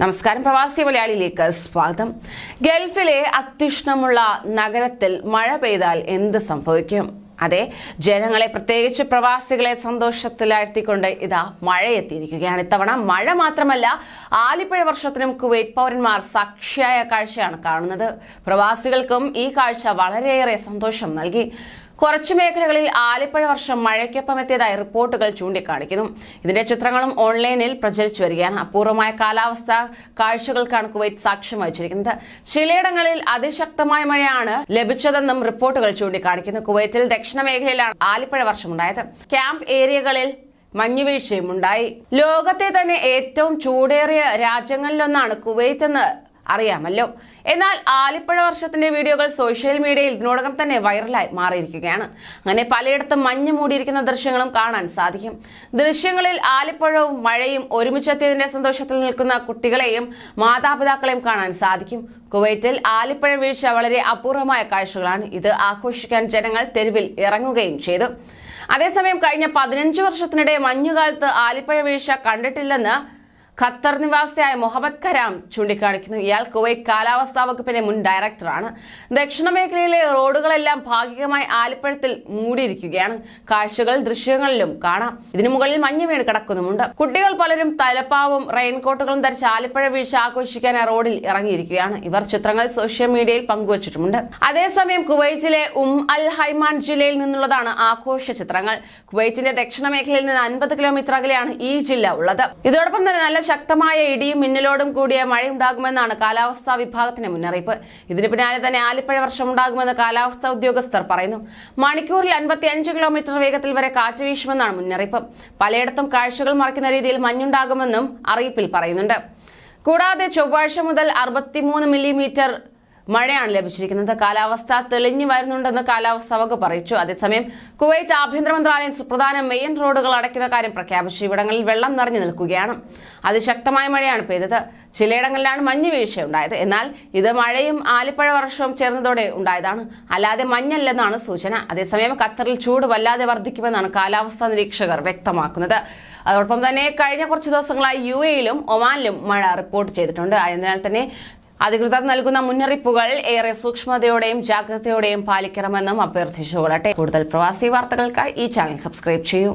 നമസ്കാരം പ്രവാസി മലയാളിയിലേക്ക് സ്വാഗതം. ഗൾഫിലെ അത്യുഷ്ണമുള്ള നഗരത്തിൽ മഴ പെയ്താൽ എന്ത് സംഭവിക്കും? അതെ ജനങ്ങളെ പ്രത്യേകിച്ച് പ്രവാസികളെ സന്തോഷത്തിലാഴ്ത്തിക്കൊണ്ട് ഇതാ മഴയെത്തിയിരിക്കുകയാണ്. ഇത്തവണ മഴ മാത്രമല്ല ആലിപ്പഴ വർഷത്തിനും കുവൈറ്റ് പൗരന്മാർ സാക്ഷിയായ കാഴ്ചയാണ് കാണുന്നത്. പ്രവാസികൾക്കും ഈ കാഴ്ച വളരെയേറെ സന്തോഷം നൽകി. കുറച്ചു മേഖലകളിൽ ആലിപ്പഴ വർഷം മഴയ്ക്കൊപ്പം എത്തിയതായി റിപ്പോർട്ടുകൾ ചൂണ്ടിക്കാണിക്കുന്നു. ഇതിന്റെ ചിത്രങ്ങളും ഓൺലൈനിൽ പ്രചരിച്ചു വരികയാണ്. അപൂർവമായ കാലാവസ്ഥ കാഴ്ചകൾക്കാണ് കുവൈറ്റ് സാക്ഷ്യം വഹിച്ചിരിക്കുന്നത്. ചിലയിടങ്ങളിൽ അതിശക്തമായ മഴയാണ് ലഭിച്ചതെന്നും റിപ്പോർട്ടുകൾ ചൂണ്ടിക്കാണിക്കുന്നു. കുവൈറ്റിൽ ദക്ഷിണ മേഖലയിലാണ് ആലിപ്പഴ വർഷമുണ്ടായത്. ക്യാമ്പ് ഏരിയകളിൽ മഞ്ഞുവീഴ്ചയും ഉണ്ടായി ലോകത്തെ തന്നെ ഏറ്റവും ചൂടേറിയ രാജ്യങ്ങളിലൊന്നാണ് കുവൈറ്റ് എന്ന് അറിയാമല്ലോ. എന്നാൽ ആലിപ്പഴ വർഷത്തിന്റെ വീഡിയോകൾ സോഷ്യൽ മീഡിയയിൽ ഇതിനോടകം തന്നെ വൈറലായി മാറിയിരിക്കുകയാണ്. അങ്ങനെ പലയിടത്തും മഞ്ഞ് മൂടിയിരിക്കുന്ന ദൃശ്യങ്ങളും കാണാൻ സാധിക്കും. ദൃശ്യങ്ങളിൽ ആലിപ്പഴവും മഴയും ഒരുമിച്ചെത്തിയതിന്റെ സന്തോഷത്തിൽ നിൽക്കുന്ന കുട്ടികളെയും മാതാപിതാക്കളെയും കാണാൻ സാധിക്കും. കുവൈറ്റിൽ ആലിപ്പഴ വീഴ്ച വളരെ അപൂർവമായ കാഴ്ചകളാണ് ഇത് ആഘോഷിക്കാൻ ജനങ്ങൾ തെരുവിൽ ഇറങ്ങുകയും ചെയ്തു. അതേസമയം കഴിഞ്ഞ പതിനഞ്ച് വർഷത്തിനിടെ മഞ്ഞുകാലത്ത് ആലിപ്പഴ വീഴ്ച കണ്ടിട്ടില്ലെന്ന് ഖത്തർ നിവാസിയായ മുഹമ്മദ് കരാം ചൂണ്ടിക്കാണിക്കുന്നു. ഇയാൾ കുവൈറ്റ് കാലാവസ്ഥാ വകുപ്പിന്റെ മുൻ ഡയറക്ടറാണ്. ദക്ഷിണ മേഖലയിലെ റോഡുകളെല്ലാം ഭാഗികമായി ആലിപ്പഴത്തിൽ മൂടിയിരിക്കുകയാണ്. കാഴ്ചകൾ ദൃശ്യങ്ങളിലും കാണാം. ഇതിനു മുകളിൽ മഞ്ഞ് വീണ് കിടക്കുന്നുമുണ്ട്. കുട്ടികൾ പലരും തലപ്പാവും റെയിൻകോട്ടുകളും ധരിച്ച് ആലിപ്പഴ വീഴ്ച ആഘോഷിക്കാൻ റോഡിൽ ഇറങ്ങിയിരിക്കുകയാണ്. ഇവർ ചിത്രങ്ങൾ സോഷ്യൽ മീഡിയയിൽ പങ്കുവച്ചിട്ടുമുണ്ട്. അതേസമയം കുവൈറ്റിലെ ഉം അൽ ഹൈമാൻ ജില്ലയിൽ നിന്നുള്ളതാണ് ആഘോഷ ചിത്രങ്ങൾ. കുവൈറ്റിന്റെ ദക്ഷിണ മേഖലയിൽ നിന്ന് അൻപത് കിലോമീറ്റർ അകലെയാണ് ഈ ജില്ല ഉള്ളത്. ഇതോടൊപ്പം തന്നെ നല്ല ശക്തമായ ഇടിയും മിന്നലോടും കൂടിയ മഴയുണ്ടാകുമെന്നാണ് കാലാവസ്ഥാ വിഭാഗത്തിന്റെ മുന്നറിയിപ്പ്. ഇതിന് പിന്നാലെ തന്നെ ആലിപ്പഴ വർഷം ഉണ്ടാകുമെന്ന് കാലാവസ്ഥാ ഉദ്യോഗസ്ഥർ പറയുന്നു. മണിക്കൂറിൽ അൻപത്തി അഞ്ച് കിലോമീറ്റർ വേഗത്തിൽ വരെ കാറ്റ് വീശുമെന്നാണ് മുന്നറിയിപ്പ്. പലയിടത്തും കാഴ്ചകൾ മറിക്കുന്ന രീതിയിൽ മഞ്ഞുണ്ടാകുമെന്നും അറിയിപ്പിൽ പറയുന്നുണ്ട്. കൂടാതെ ചൊവ്വാഴ്ച മുതൽ അറുപത്തിമൂന്ന് മില്ലിമീറ്റർ മഴയാണ് ലഭിച്ചിരിക്കുന്നത്. കാലാവസ്ഥ തെളിഞ്ഞു വരുന്നുണ്ടെന്ന് കാലാവസ്ഥാ വകുപ്പ് അറിയിച്ചു. അതേസമയം കുവൈറ്റ് ആഭ്യന്തര മന്ത്രാലയം സുപ്രധാന മെയിൻ റോഡുകൾ അടയ്ക്കുന്ന കാര്യം പ്രഖ്യാപിച്ചു. ഇവിടങ്ങളിൽ വെള്ളം നിറഞ്ഞു നിൽക്കുകയാണ്. അതിശക്തമായ മഴയാണ് പെയ്തത്. ചിലയിടങ്ങളിലാണ് മഞ്ഞ് വീഴ്ചയുണ്ടായത്. എന്നാൽ ഇത് മഴയും ആലിപ്പഴ വർഷവും ചേർന്നതോടെ ഉണ്ടായതാണ്. അല്ലാതെ മഞ്ഞല്ലെന്നാണ് സൂചന. അതേസമയം ഖത്തറിൽ ചൂട് വല്ലാതെ വർദ്ധിക്കുമെന്നാണ് കാലാവസ്ഥാ നിരീക്ഷകർ വ്യക്തമാക്കുന്നത്. അതോടൊപ്പം തന്നെ കഴിഞ്ഞ കുറച്ച് ദിവസങ്ങളായി യു എയിലും ഒമാനിലും മഴ റിപ്പോർട്ട് ചെയ്തിട്ടുണ്ട്. അതിനാൽ തന്നെ അധികൃതർ നൽകുന്ന മുന്നറിയിപ്പുകൾ ഏറെ സൂക്ഷ്മതയോടെയും ജാഗ്രതയോടെയും പാലിക്കണമെന്നും അഭ്യർത്ഥിച്ചുകൊള്ളട്ടെ. കൂടുതൽ പ്രവാസി വാർത്തകൾക്കായി ഈ ചാനൽ സബ്സ്ക്രൈബ് ചെയ്യൂ.